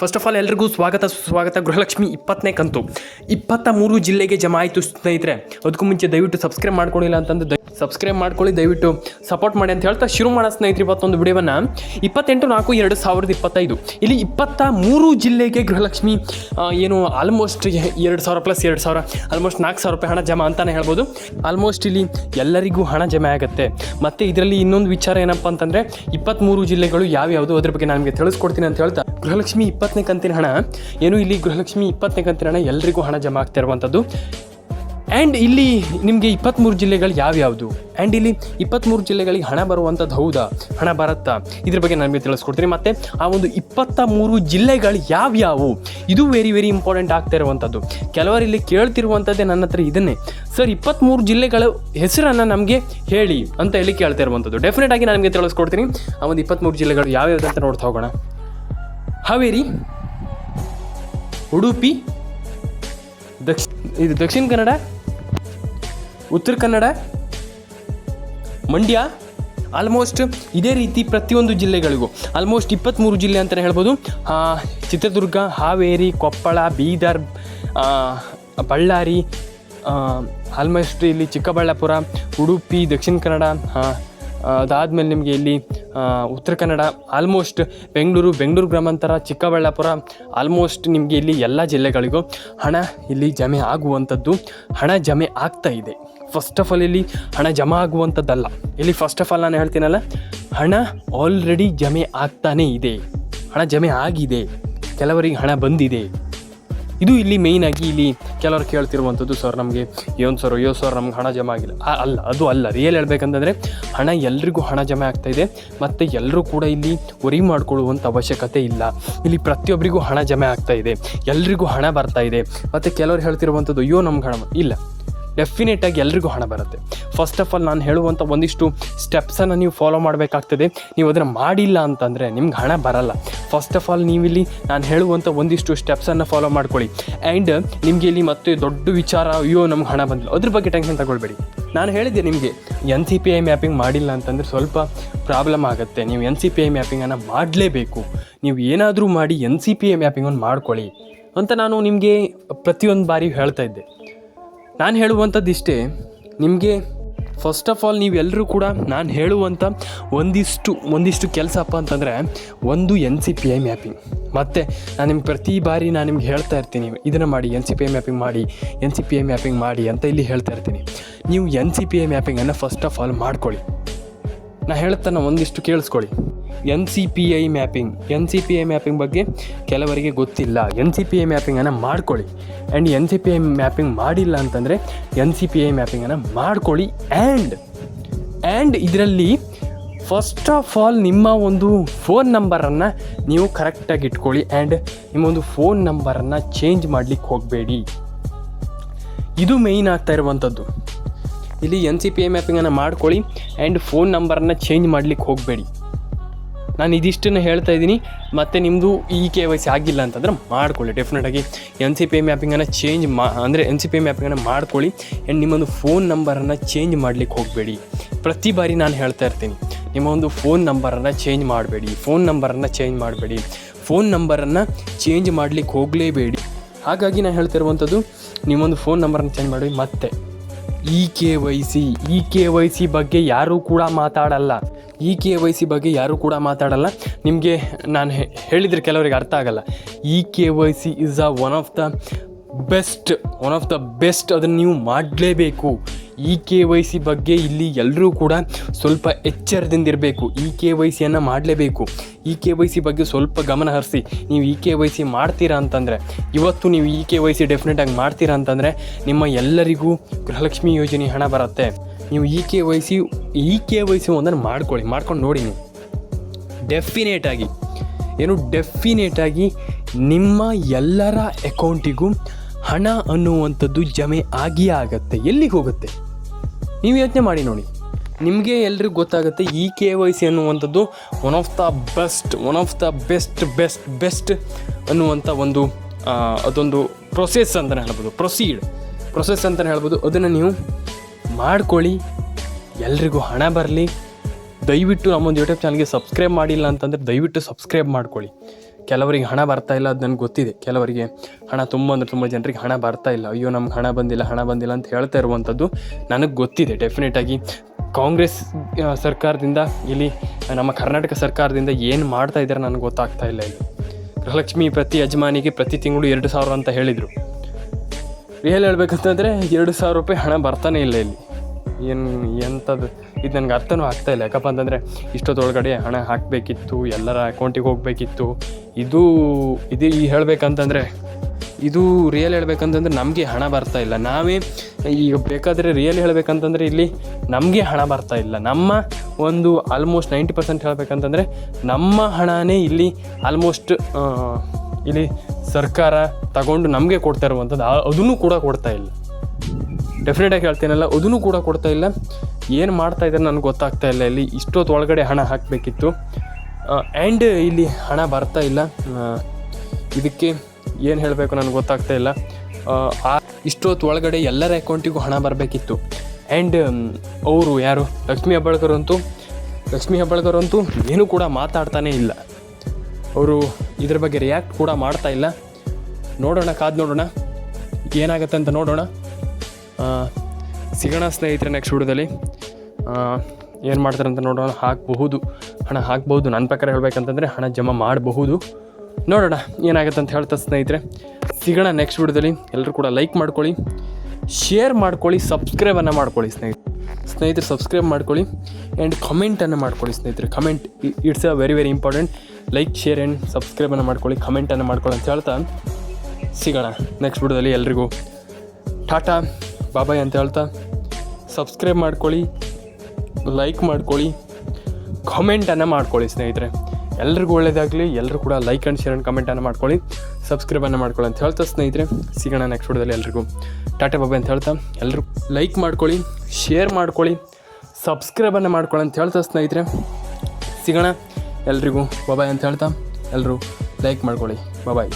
First of all ಎಲ್ರಿಗೂ ಸ್ವಾಗತ. ಸುಸ್ವಾಗತ. ಗೃಹಲಕ್ಷ್ಮಿ ಇಪ್ಪತ್ತನೇ ಕಂತು. ಇಪ್ಪತ್ತ ಮೂರು ಜಿಲ್ಲೆಗೆ ಜಮಾ ಆಯಿತು ಸ್ನೇಹಿತರೆ. ಅದಕ್ಕೂ ಮುಂಚೆ ದಯವಿಟ್ಟು ಸಬ್ಸ್ಕ್ರೈಬ್ ಮಾಡ್ಕೊಂಡಿಲ್ಲ ಅಂತಂದು ಸಬ್ಸ್ಕ್ರೈಬ್ ಮಾಡ್ಕೊಳ್ಳಿ, ದಯವಿಟ್ಟು ಸಪೋರ್ಟ್ ಮಾಡಿ ಅಂತ ಹೇಳ್ತಾ ಶುರು ಮಾಡೋ ಸ್ನೇಹಿತರು ಇವತ್ತೊಂದು ವಿಡಿಯೋವನ್ನು. ಇಪ್ಪತ್ತೆಂಟು ನಾಲ್ಕು ಎರಡು ಸಾವಿರದ ಇಪ್ಪತ್ತೈದು. ಇಲ್ಲಿ ಇಪ್ಪತ್ತ ಮೂರು ಜಿಲ್ಲೆಗೆ ಗೃಹಲಕ್ಷ್ಮಿ ಏನು ಆಲ್ಮೋಸ್ಟ್ ಎರಡು ಸಾವಿರ ಪ್ಲಸ್ ಎರಡು ಸಾವಿರ ಆಲ್ಮೋಸ್ಟ್ ನಾಲ್ಕು ಸಾವಿರ ರೂಪಾಯಿ ಹಣ ಜಮಾ ಅಂತಲೇ ಹೇಳ್ಬೋದು. ಆಲ್ಮೋಸ್ಟ್ ಇಲ್ಲಿ ಎಲ್ಲರಿಗೂ ಹಣ ಜಮೆ ಆಗುತ್ತೆ. ಮತ್ತು ಇದರಲ್ಲಿ ಇನ್ನೊಂದು ವಿಚಾರ ಏನಪ್ಪ ಅಂತಂದರೆ ಇಪ್ಪತ್ತ್ಮೂರು ಜಿಲ್ಲೆಗಳು ಯಾವ್ಯಾವುದು? ಅದ್ರ ಬಗ್ಗೆ ನಮಗೆ ತಿಳಿಸ್ಕೊಡ್ತೀನಿ ಅಂತ ಹೇಳ್ತಾ, ಗೃಹಲಕ್ಷ್ಮಿ ಇಪ್ಪತ್ತನೇ ಕಂತಿನ ಹಣ, ಏನು ಇಲ್ಲಿ ಗೃಹಲಕ್ಷ್ಮಿ ಇಪ್ಪತ್ತನೇ ಕಂತಿನ ಹಣ ಎಲ್ಲರಿಗೂ ಹಣ ಜಮಾ ಆಗ್ತಾ ಇರುವಂಥದ್ದು. ಆ್ಯಂಡ್ ಇಲ್ಲಿ ನಿಮಗೆ ಇಪ್ಪತ್ತ್ಮೂರು ಜಿಲ್ಲೆಗಳು ಯಾವ್ಯಾವುದು? ಆ್ಯಂಡ್ ಇಲ್ಲಿ ಇಪ್ಪತ್ತ್ಮೂರು ಜಿಲ್ಲೆಗಳಿಗೆ ಹಣ ಬರುವಂಥದ್ದು ಹೌದಾ? ಹಣ ಬರುತ್ತಾ? ಇದ್ರ ಬಗ್ಗೆ ನಾನು ನಿಮಗೆ ತಿಳಿಸ್ಕೊಡ್ತೀನಿ. ಮತ್ತು ಆ ಒಂದು ಇಪ್ಪತ್ತ ಮೂರು ಜಿಲ್ಲೆಗಳು ಯಾವ್ಯಾವು? ಇದು ವೆರಿ ವೆರಿ ಇಂಪಾರ್ಟೆಂಟ್ ಆಗ್ತಾ ಇರುವಂಥದ್ದು ಕೆಲವರು ಇಲ್ಲಿ ಕೇಳ್ತಿರುವಂಥದ್ದೇ ನನ್ನ ಹತ್ರ ಇದನ್ನೇ. ಸರ್ ಇಪ್ಪತ್ತ್ಮೂರು ಜಿಲ್ಲೆಗಳ ಹೆಸರನ್ನು ನಮಗೆ ಹೇಳಿ ಅಂತ ಹೇಳಿ ಕೇಳ್ತಾ ಇರುವಂಥದ್ದು ಡೆಫಿನೆಟ್ ಆಗಿ ನಿಮಗೆ ತಿಳಿಸ್ಕೊಡ್ತೀನಿ. ಆ ಒಂದು ಇಪ್ಪತ್ತ್ಮೂರು ಜಿಲ್ಲೆಗಳು ಯಾವ್ಯಾವ್ದು ಅಂತ ನೋಡ್ತಾ ಹೋಗೋಣ. ಹಾವೇರಿ, ಉಡುಪಿ, ದಕ್ಷಿಣ, ಇದು ದಕ್ಷಿಣ ಕನ್ನಡ ಉತ್ತರ ಕನ್ನಡ, ಮಂಡ್ಯ ಆಲ್ಮೋಸ್ಟ್ ಇದೇ ರೀತಿ ಪ್ರತಿಯೊಂದು ಜಿಲ್ಲೆಗಳಿಗೂ ಆಲ್ಮೋಸ್ಟ್ ಇಪ್ಪತ್ತ್ಮೂರು ಜಿಲ್ಲೆ ಅಂತಲೇ ಹೇಳ್ಬೋದು. ಚಿತ್ರದುರ್ಗ, ಹಾವೇರಿ, ಕೊಪ್ಪಳ, ಬೀದರ್ ಬಳ್ಳಾರಿ ಆಲ್ಮೋಸ್ಟ್ ಇಲ್ಲಿ ಚಿಕ್ಕಬಳ್ಳಾಪುರ, ಉಡುಪಿ, ದಕ್ಷಿಣ ಕನ್ನಡ ಅದಾದಮೇಲೆ ನಿಮಗೆ ಇಲ್ಲಿ ಉತ್ತರ ಕನ್ನಡ ಆಲ್ಮೋಸ್ಟ್ ಬೆಂಗಳೂರು ಬೆಂಗಳೂರು ಗ್ರಾಮಾಂತರ, ಚಿಕ್ಕಬಳ್ಳಾಪುರ ಆಲ್ಮೋಸ್ಟ್ ನಿಮಗೆ ಇಲ್ಲಿ ಎಲ್ಲ ಜಿಲ್ಲೆಗಳಿಗೂ ಹಣ ಇಲ್ಲಿ ಜಮೆ ಆಗುವಂಥದ್ದು, ಹಣ ಜಮೆ ಆಗ್ತಾ ಇದೆ. ಫಸ್ಟ್ ಆಫ್ ಆಲ್ ಇಲ್ಲಿ ಹಣ ಜಮಾ ಆಗುವಂಥದ್ದಲ್ಲ. ಇಲ್ಲಿ ಫಸ್ಟ್ ಆಫ್ ಆಲ್ ನಾನು ಹೇಳ್ತೀನಲ್ಲ, ಹಣ ಆಲ್ರೆಡಿ ಜಮೆ ಆಗ್ತಾನೇ ಇದೆ. ಹಣ ಜಮೆ ಆಗಿದೆ. ಕೆಲವರಿಗೆ ಹಣ ಬಂದಿದೆ. ಇದು ಇಲ್ಲಿ ಮೇಯ್ನ್ ಆಗಿ ಇಲ್ಲಿ ಕೆಲವರು ಕೇಳ್ತಿರುವಂಥದ್ದು ಸರ್ ನಮಗೆ ಏನು ಸರ್ ಅಯ್ಯೋ ಸರ್ ನಮ್ಗೆ ಹಣ ಜಮಾ ಆಗಿಲ್ಲ. ಅಲ್ಲ, ಅದು ಅಲ್ಲ ರಿಯಲ್ ಹೇಳ್ಬೇಕಂತಂದರೆ ಹಣ ಎಲ್ರಿಗೂ ಹಣ ಜಮೆ ಆಗ್ತಾ ಇದೆ, ಮತ್ತು ಎಲ್ಲರೂ ಕೂಡ ಇಲ್ಲಿ ವರಿ ಮಾಡಿಕೊಳ್ಳುವಂಥ ಅವಶ್ಯಕತೆ ಇಲ್ಲ. ಇಲ್ಲಿ ಪ್ರತಿಯೊಬ್ಬರಿಗೂ ಹಣ ಜಮೆ ಆಗ್ತಾ ಇದೆ, ಎಲ್ರಿಗೂ ಹಣ ಬರ್ತಾ ಇದೆ. ಮತ್ತು ಕೆಲವರು ಹೇಳ್ತಿರುವಂಥದ್ದು, ಅಯ್ಯೋ, ನಮ್ಗೆ ಹಣ ಇಲ್ಲ. ಡೆಫಿನೆಟ್ ಆಗಿ ಎಲ್ರಿಗೂ ಹಣ ಬರುತ್ತೆ. ಫಸ್ಟ್ ಆಫ್ ಆಲ್ ನಾನು ಹೇಳುವಂಥ ಒಂದಿಷ್ಟು ಸ್ಟೆಪ್ಸನ್ನು ನೀವು ಫಾಲೋ ಮಾಡಬೇಕಾಗ್ತದೆ. ನೀವು ಅದನ್ನು ಮಾಡಿಲ್ಲ ಅಂತಂದರೆ ನಿಮ್ಗೆ ಹಣ ಬರಲ್ಲ. ಫಸ್ಟ್ ಆಫ್ ಆಲ್ ನೀವಿಲ್ಲಿ ನಾನು ಹೇಳುವಂಥ ಒಂದಿಷ್ಟು ಸ್ಟೆಪ್ಸನ್ನು ಫಾಲೋ ಮಾಡ್ಕೊಳ್ಳಿ. ಆ್ಯಂಡ್ ನಿಮಗೆ ಇಲ್ಲಿ ಮತ್ತೆ ದೊಡ್ಡ ವಿಚಾರ, ಅಯ್ಯೋ, ನಮ್ಗೆ ಹಣ ಬಂದಿಲ್ಲ. ಅದ್ರ ಬಗ್ಗೆ ಟೆನ್ಷನ್ ತಗೊಳ್ಬೇಡಿ. ನಾನು ಹೇಳಿದ್ದೆ ನಿಮಗೆ N C P I mapping ಮಾಡಿಲ್ಲ ಅಂತಂದರೆ ಸ್ವಲ್ಪ ಪ್ರಾಬ್ಲಮ್ ಆಗುತ್ತೆ. ನೀವು ಎನ್ ಸಿ ಪಿ ಐ ಮ್ಯಾಪಿಂಗನ್ನು ಮಾಡಲೇಬೇಕು. ನೀವು ಏನಾದರೂ ಮಾಡಿ ಎನ್ ಸಿ ಪಿ ಐ ಮ್ಯಾಪಿಂಗನ್ನು ಮಾಡ್ಕೊಳ್ಳಿ ಅಂತ ನಾನು ನಿಮಗೆ ಪ್ರತಿಯೊಂದು ಬಾರಿ ಹೇಳ್ತಾ ಇದ್ದೆ. ನಾನು ಹೇಳುವಂಥದ್ದು ಇಷ್ಟೇ, ನಿಮಗೆ ಫಸ್ಟ್ ಆಫ್ ಆಲ್ ನೀವೆಲ್ಲರೂ ಕೂಡ ನಾನು ಹೇಳುವಂಥ ಒಂದಿಷ್ಟು ಒಂದಿಷ್ಟು ಕೆಲಸಪ್ಪ ಅಂತಂದರೆ ಒಂದು N C P I mapping ಮತ್ತು ನಾನು ನಿಮ್ಗೆ ಪ್ರತಿ ಬಾರಿ ನಾನು ನಿಮ್ಗೆ ಹೇಳ್ತಾ ಇರ್ತೀನಿ, ಇದನ್ನು ಮಾಡಿ N C P I mapping ಮಾಡಿ N C P I mapping ಮಾಡಿ ಅಂತ ಇಲ್ಲಿ ಹೇಳ್ತಾ ಇರ್ತೀನಿ. ನೀವು ಎನ್ ಸಿ ಪಿ ಐ ಮ್ಯಾಪಿಂಗನ್ನು ಫಸ್ಟ್ ಆಫ್ ಆಲ್ ಮಾಡ್ಕೊಳ್ಳಿ. ನಾ ಹೇಳ್ತಾನೆ ಒಂದಿಷ್ಟು ಕೇಳಿಸ್ಕೊಳ್ಳಿ. N C P I mapping N C P I mapping ಬಗ್ಗೆ ಕೆಲವರಿಗೆ ಗೊತ್ತಿಲ್ಲ. ಎನ್ ಸಿ ಪಿ ಐ ಮ್ಯಾಪಿಂಗನ್ನು ಮಾಡ್ಕೊಳ್ಳಿ. And N C P I mapping ಮಾಡಿಲ್ಲ ಅಂತಂದರೆ ಎನ್ ಸಿ ಪಿ ಐ ಮ್ಯಾಪಿಂಗನ್ನು ಮಾಡ್ಕೊಳ್ಳಿ. ಆ್ಯಂಡ್ ಆ್ಯಂಡ್ ಇದರಲ್ಲಿ ಫಸ್ಟ್ ಆಫ್ ಆಲ್ ನಿಮ್ಮ ಒಂದು ಫೋನ್ ನಂಬರನ್ನು ನೀವು ಕರೆಕ್ಟಾಗಿ ಇಟ್ಕೊಳ್ಳಿ. ಆ್ಯಂಡ್ ನಿಮ್ಮ ಒಂದು ಫೋನ್ ನಂಬರನ್ನು ಚೇಂಜ್ ಮಾಡಲಿಕ್ಕೆ ಹೋಗಬೇಡಿ. ಇದು ಮೇಯ್ನ್ ಆಗ್ತಾ ಇರುವಂಥದ್ದು. ಇಲ್ಲಿ ಎನ್ ಸಿ ಪಿ ಐ ಮ್ಯಾಪಿಂಗನ್ನು ಮಾಡ್ಕೊಳ್ಳಿ ಆ್ಯಂಡ್ ಫೋನ್ ನಂಬರನ್ನು ಚೇಂಜ್ ಮಾಡಲಿಕ್ಕೆ ಹೋಗಬೇಡಿ. ನಾನು ಇದಿಷ್ಟನ್ನು ಹೇಳ್ತಾ ಇದ್ದೀನಿ. ಮತ್ತು ನಿಮ್ಮದು ಈ ಕೆ ವೈ ಸಿ ಆಗಿಲ್ಲ ಅಂತಂದ್ರೆ ಮಾಡ್ಕೊಳ್ಳಿ. ಡೆಫಿನೆಟಾಗಿ ಎನ್ ಸಿ ಪಿ ಐ ಮ್ಯಾಪಿಂಗನ್ನು ಚೇಂಜ್ ಮಾ ಅಂದರೆ ಎನ್ ಸಿ ಪಿ ಐ ಮ್ಯಾಪಿಂಗನ್ನು ಮಾಡ್ಕೊಳ್ಳಿ ಆ್ಯಂಡ್ ನಿಮ್ಮೊಂದು ಫೋನ್ ನಂಬರನ್ನು ಚೇಂಜ್ ಮಾಡಲಿಕ್ಕೆ ಹೋಗಬೇಡಿ. ಪ್ರತಿ ಬಾರಿ ನಾನು ಹೇಳ್ತಾ ಇರ್ತೀನಿ ನಿಮ್ಮ ಒಂದು ಫೋನ್ ನಂಬರನ್ನು ಚೇಂಜ್ ಮಾಡಬೇಡಿ. ಫೋನ್ ನಂಬರನ್ನು ಚೇಂಜ್ ಮಾಡಬೇಡಿ. ಫೋನ್ ನಂಬರನ್ನು ಚೇಂಜ್ ಮಾಡಲಿಕ್ಕೆ ಹೋಗಲೇಬೇಡಿ. ಹಾಗಾಗಿ ನಾನು ಹೇಳ್ತಿರುವಂಥದ್ದು ನಿಮ್ಮೊಂದು ಫೋನ್ ನಂಬರನ್ನು ಚೇಂಜ್ ಮಾಡಿ ಮತ್ತೆ. E K Y C E K Y C ಬಗ್ಗೆ ಯಾರೂ ಕೂಡ ಮಾತಾಡಲ್ಲ. ಇ ಕೆ ವೈ ಸಿ ಬಗ್ಗೆ ಯಾರೂ ಕೂಡ ಮಾತಾಡಲ್ಲ. ನಿಮಗೆ ನಾನು ಹೇಳಿದರೆ ಕೆಲವರಿಗೆ ಅರ್ಥ ಆಗಲ್ಲ. E K Y C is a one of the best one of the best ಅದನ್ನು ನೀವು ಮಾಡಲೇಬೇಕು. ಇ ಕೆ ವೈ ಸಿ ಬಗ್ಗೆ ಇಲ್ಲಿ ಎಲ್ಲರೂ ಕೂಡ ಸ್ವಲ್ಪ ಎಚ್ಚರದಿಂದಿರಬೇಕು ಇ ಕೆ ವೈ ಸಿಯನ್ನು ಮಾಡಲೇಬೇಕು. ಇ ಕೆ ವೈ ಸಿ ಬಗ್ಗೆ ಸ್ವಲ್ಪ ಗಮನ ಹರಿಸಿ. ನೀವು ಇ ಕೆ ವೈ ಸಿ ಮಾಡ್ತೀರಾ ಅಂತಂದರೆ, ಇವತ್ತು ನೀವು ಇ ಕೆ ವೈ ಸಿ ಡೆಫಿನೆಟಾಗಿ ಮಾಡ್ತೀರಾ ಅಂತಂದರೆ, ನಿಮ್ಮ ಎಲ್ಲರಿಗೂ ಗೃಹಲಕ್ಷ್ಮಿ ಯೋಜನೆ ಹಣ ಬರುತ್ತೆ. ನೀವು E K Y C E K Y C ಒಂದನ್ನು ಮಾಡ್ಕೊಳ್ಳಿ. ಮಾಡ್ಕೊಂಡು ನೋಡಿ ನೀವು. ಡೆಫಿನೇಟಾಗಿ ಏನು ಡೆಫಿನೇಟಾಗಿ ನಿಮ್ಮ ಎಲ್ಲರ ಅಕೌಂಟಿಗೂ ಹಣ ಅನ್ನುವಂಥದ್ದು ಜಮೆ ಆಗಿಯೇ ಆಗತ್ತೆ. ಎಲ್ಲಿಗೆ ಹೋಗುತ್ತೆ? ನೀವು ಯೋಚನೆ ಮಾಡಿ ನೋಡಿ. ನಿಮಗೆ ಎಲ್ರಿಗೂ ಗೊತ್ತಾಗುತ್ತೆ ಈ ಕೆ ವೈ ಸಿ ಅನ್ನುವಂಥದ್ದು one of the best one of the best best best ಅನ್ನುವಂಥ ಒಂದು ಅದೊಂದು ಪ್ರೊಸೆಸ್ ಅಂತಲೇ ಹೇಳ್ಬೋದು. ಪ್ರೊಸೀಡ್ ಪ್ರೊಸೆಸ್ ಅಂತಲೇ ಹೇಳ್ಬೋದು. ಅದನ್ನು ನೀವು ಮಾಡ್ಕೊಳ್ಳಿ. ಎಲ್ರಿಗೂ ಹಣ ಬರಲಿ. ದಯವಿಟ್ಟು ನಮ್ಮೊಂದು ಯೂಟ್ಯೂಬ್ ಚಾನಲ್ಗೆ ಸಬ್ಸ್ಕ್ರೈಬ್ ಮಾಡಿಲ್ಲ ಅಂತಂದರೆ ದಯವಿಟ್ಟು ಸಬ್ಸ್ಕ್ರೈಬ್ ಮಾಡ್ಕೊಳ್ಳಿ. ಕೆಲವರಿಗೆ ಹಣ ಬರ್ತಾ ಇಲ್ಲ ಅದು ನನಗೆ ಗೊತ್ತಿದೆ. ಕೆಲವರಿಗೆ ಹಣ ತುಂಬ ಅಂದರೆ ತುಂಬ ಜನರಿಗೆ ಹಣ ಬರ್ತಾ ಇಲ್ಲ. ಅಯ್ಯೋ, ನಮ್ಗೆ ಹಣ ಬಂದಿಲ್ಲ ಹಣ ಬಂದಿಲ್ಲ ಅಂತ ಹೇಳ್ತಾ ಇರುವಂಥದ್ದು ನನಗೆ ಗೊತ್ತಿದೆ. ಡೆಫಿನೆಟಾಗಿ ಕಾಂಗ್ರೆಸ್ ಸರ್ಕಾರದಿಂದ ಇಲ್ಲಿ ನಮ್ಮ ಕರ್ನಾಟಕ ಸರ್ಕಾರದಿಂದ ಏನು ಮಾಡ್ತಾ ಇದ್ದಾರೆ ನನಗೆ ಗೊತ್ತಾಗ್ತಾ ಇಲ್ಲ ಇಲ್ಲಿ ಗೃಹಲಕ್ಷ್ಮಿ ಪ್ರತಿ ಯಜಮಾನಿಗೆ ಪ್ರತಿ ತಿಂಗಳು ಎರಡು ಸಾವಿರ ಅಂತ ಹೇಳಿದರು. ರಿಯಲ್ ಹೇಳ್ಬೇಕಂತಂದರೆ ಎರಡು ಸಾವಿರ ರೂಪಾಯಿ ಹಣ ಬರ್ತಾನೆ ಇಲ್ಲ ಇಲ್ಲಿ. ಏನು ಎಂಥದ್ದು ಇದು ನನಗೆ ಅರ್ಥನೂ ಇಲ್ಲ. ಯಾಕಪ್ಪ ಅಂತಂದರೆ ಇಷ್ಟೊತ್ತೊಳಗಡೆ ಹಣ ಹಾಕಬೇಕಿತ್ತು, ಎಲ್ಲರ ಅಕೌಂಟಿಗೆ ಹೋಗಬೇಕಿತ್ತು. ಇದು ಇದು ಈ ಹೇಳಬೇಕಂತಂದರೆ, ಇದು ರಿಯಲ್ ಹೇಳ್ಬೇಕಂತಂದ್ರೆ ನಮಗೆ ಹಣ ಬರ್ತಾ ಇಲ್ಲ. ನಾವೇ ಈಗ ಬೇಕಾದರೆ ರಿಯಲ್ ಹೇಳಬೇಕಂತಂದರೆ ಇಲ್ಲಿ ನಮಗೆ ಹಣ ಬರ್ತಾ ಇಲ್ಲ. ನಮ್ಮ ಒಂದು ಆಲ್ಮೋಸ್ಟ್ ನೈಂಟಿ ಪರ್ಸೆಂಟ್ ಹೇಳಬೇಕಂತಂದರೆ ನಮ್ಮ ಹಣನೇ ಇಲ್ಲಿ ಆಲ್ಮೋಸ್ಟ್ ಇಲ್ಲಿ ಸರ್ಕಾರ ತಗೊಂಡು ನಮಗೆ ಕೊಡ್ತಾ ಇರುವಂಥದ್ದು ಅದನ್ನು ಕೂಡ ಕೊಡ್ತಾ ಇಲ್ಲ. ಡೆಫಿನೆಟಾಗಿ ಹೇಳ್ತೀನಲ್ಲ ಅದನ್ನು ಕೂಡ ಕೊಡ್ತಾ ಇಲ್ಲ. ಏನು ಮಾಡ್ತಾ ಇದ್ದಾರೆ ನನಗೆ ಗೊತ್ತಾಗ್ತಾ ಇಲ್ಲ ಇಲ್ಲಿ. ಇಷ್ಟೊತ್ತು ಒಳಗಡೆ ಹಣ ಹಾಕಬೇಕಿತ್ತು. ಆ್ಯಂಡ್ ಇಲ್ಲಿ ಹಣ ಬರ್ತಾ ಇಲ್ಲ. ಇದಕ್ಕೆ ಏನು ಹೇಳಬೇಕು ನನಗೆ ಗೊತ್ತಾಗ್ತಾ ಇಲ್ಲ. ಆ, ಇಷ್ಟೊತ್ತು ಒಳಗಡೆ ಎಲ್ಲರ ಅಕೌಂಟಿಗೂ ಹಣ ಬರಬೇಕಿತ್ತು. ಆ್ಯಂಡ್ ಅವರು ಯಾರು? ಲಕ್ಷ್ಮೀ ಹೆಬ್ಬಾಳ್ಕರ್ ಅಂತೂ ಲಕ್ಷ್ಮೀ ಹೆಬ್ಬಾಳ್ಕರ್ ಅಂತೂ ಏನೂ ಕೂಡ ಮಾತಾಡ್ತಾನೇ ಇಲ್ಲ. ಅವರು ಇದ್ರ ಬಗ್ಗೆ ರಿಯಾಕ್ಟ್ ಕೂಡ ಮಾಡ್ತಾ ಇಲ್ಲ. ನೋಡೋಣ ಕಾದು ನೋಡೋಣ. ಏನಾಗುತ್ತೆ ಅಂತ ನೋಡೋಣ. ಸಿಗೋಣ ಸ್ನೇಹಿತರೆ ನೆಕ್ಸ್ಟ್ ವಿಡಿಯೋದಲ್ಲಿ ಏನು ಮಾಡ್ತಾರೆ ಅಂತ ನೋಡೋಣ, ಹಾಕಬಹುದು. ಹಣ ಹಾಕ್ಬಹುದು ನನ್ನ ಪ್ರಕಾರ ಹೇಳಬೇಕಂತಂದರೆ ಹಣ ಜಮಾ ಮಾಡಬಹುದು. ನೋಡೋಣ, ಏನಾಗುತ್ತೆ ಅಂತ ಹೇಳ್ತಾ ಸ್ನೇಹಿತರೆ. ಸಿಗೋಣ ನೆಕ್ಸ್ಟ್ ವಿಡಿಯೋದಲ್ಲಿ ಎಲ್ಲರೂ ಕೂಡ ಲೈಕ್ ಮಾಡ್ಕೊಳ್ಳಿ. ಶೇರ್ ಮಾಡ್ಕೊಳ್ಳಿ ಸಬ್ಸ್ಕ್ರೈಬನ್ನು ಮಾಡ್ಕೊಳ್ಳಿ ಸ್ನೇಹಿತರೆ. ಸ್ನೇಹಿತರು ಸಬ್ಸ್ಕ್ರೈಬ್ ಮಾಡ್ಕೊಳ್ಳಿ. ಆ್ಯಂಡ್ ಕಮೆಂಟನ್ನು ಮಾಡ್ಕೊಳ್ಳಿ ಸ್ನೇಹಿತರೆ. Comment it's a very very important like share and ಸಬ್ಸ್ಕ್ರೈಬನ್ನು ಮಾಡ್ಕೊಳ್ಳಿ ಕಮೆಂಟನ್ನು ಮಾಡ್ಕೊಳ್ಳಿ ಅಂತ ಹೇಳ್ತಾ ಸಿಗೋಣ ನೆಕ್ಸ್ಟ್ ವಿಡಿಯೋದಲ್ಲಿ ಎಲ್ರಿಗೂ. ಟಾಟಾ. ಬಾಬಾಯ್ ಅಂತ ಹೇಳ್ತಾ. ಸಬ್ಸ್ಕ್ರೈಬ್ ಮಾಡ್ಕೊಳ್ಳಿ ಲೈಕ್ ಮಾಡ್ಕೊಳ್ಳಿ ಕಾಮೆಂಟನ್ನು ಮಾಡ್ಕೊಳ್ಳಿ ಸ್ನೇಹಿತರೆ. ಎಲ್ರಿಗೂ ಒಳ್ಳೆಯದಾಗಲಿ ಎಲ್ಲರೂ ಕೂಡ ಲೈಕ್ ಆ್ಯಂಡ್ ಶೇರ್ ಆ್ಯಂಡ್ ಕಮೆಂಟನ್ನು ಮಾಡ್ಕೊಳ್ಳಿ. ಸಬ್ಸ್ಕ್ರೈಬನ್ನು ಮಾಡ್ಕೊಳ್ಳಿ ಅಂತ ಹೇಳ್ತಾ ಸ್ನೇಹಿತರೆ. ಸಿಗೋಣ ನೆಕ್ಸ್ಟ್ ವಿಡಿಯೋದಲ್ಲಿ ಎಲ್ರಿಗೂ. ಟಾಟಾ ಬಾಬಾ ಅಂತ ಹೇಳ್ತಾ ಎಲ್ಲರೂ ಲೈಕ್ ಮಾಡ್ಕೊಳ್ಳಿ ಶೇರ್ ಮಾಡ್ಕೊಳ್ಳಿ ಸಬ್ಸ್ಕ್ರೈಬನ್ನು ಮಾಡ್ಕೊಳ್ಳಿ ಅಂತ ಹೇಳ್ತಾ ಸ್ನೇಹಿತರೆ. ಸಿಗೋಣ, ಎಲ್ರಿಗೂ ಬಾಬಾಯ್ ಅಂತ ಹೇಳ್ತಾ ಎಲ್ಲರೂ ಲೈಕ್ ಮಾಡ್ಕೊಳ್ಳಿ. ಬಾಬಾಯ್